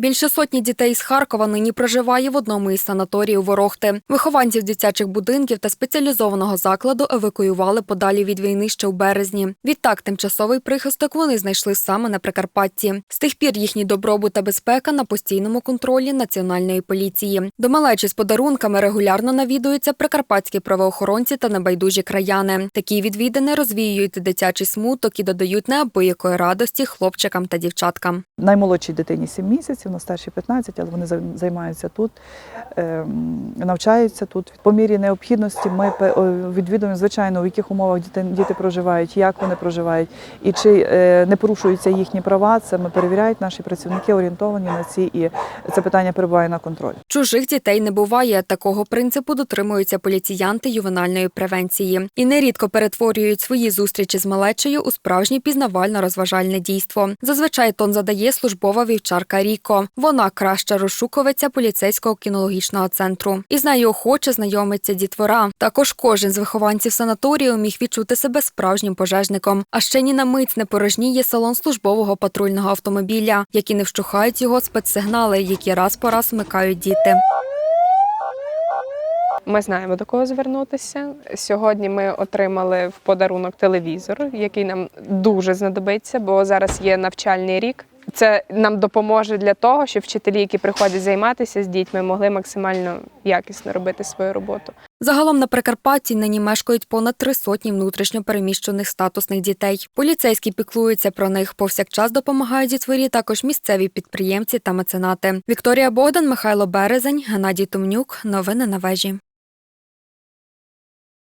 Більше сотні дітей з Харкова нині проживає в одному із санаторіїв Ворохти. Вихованців дитячих будинків та спеціалізованого закладу евакуювали подалі від війни ще у березні. Відтак, тимчасовий прихисток вони знайшли саме на Прикарпатті. З тих пір їхній добробут та безпека на постійному контролі національної поліції. До малечі з подарунками регулярно навідуються прикарпатські правоохоронці та небайдужі краяни. Такі відвідини розвіюють дитячий смуток і додають неабиякої радості хлопчикам та дівчаткам. Наймолодшій дитині 7 місяців, на старшій 15, але вони займаються тут, ем, навчаються тут. По мірі необхідності ми відвідуємо, звичайно, в яких умовах діти, діти проживають, як вони проживають, і чи е, не порушуються їхні права. Це ми перевіряють наші працівники, орієнтовані на ці, і це питання перебуває на контроль. Чужих дітей не буває. Такого принципу дотримуються поліціянти ювенальної превенції і нерідко перетворюють свої зустрічі з малечею у справжнє пізнавально-розважальне дійство. Зазвичай тон задає службова вівчарка Ріко. Вона краща розшуковиця поліцейського кінологічного центру. І з нею охоче знайомиться дітвора. Також кожен з вихованців санаторію міг відчути себе справжнім пожежником. А ще ні на мить не порожніє салон службового патрульного автомобіля, які не вщухають його спецсигнали, які раз по раз вмикають діти. Ми знаємо до кого звернутися. Сьогодні ми отримали в подарунок телевізор, який нам дуже знадобиться, бо зараз є навчальний рік. Це нам допоможе для того, щоб вчителі, які приходять займатися з дітьми, могли максимально якісно робити свою роботу. Загалом на Прикарпатті нині мешкають понад три сотні внутрішньо переміщених статусних дітей. Поліцейські піклуються про них. Повсякчас допомагають дітворі також місцеві підприємці та меценати. Вікторія Богдан, Михайло Березень, Геннадій Томнюк. Новини на вежі.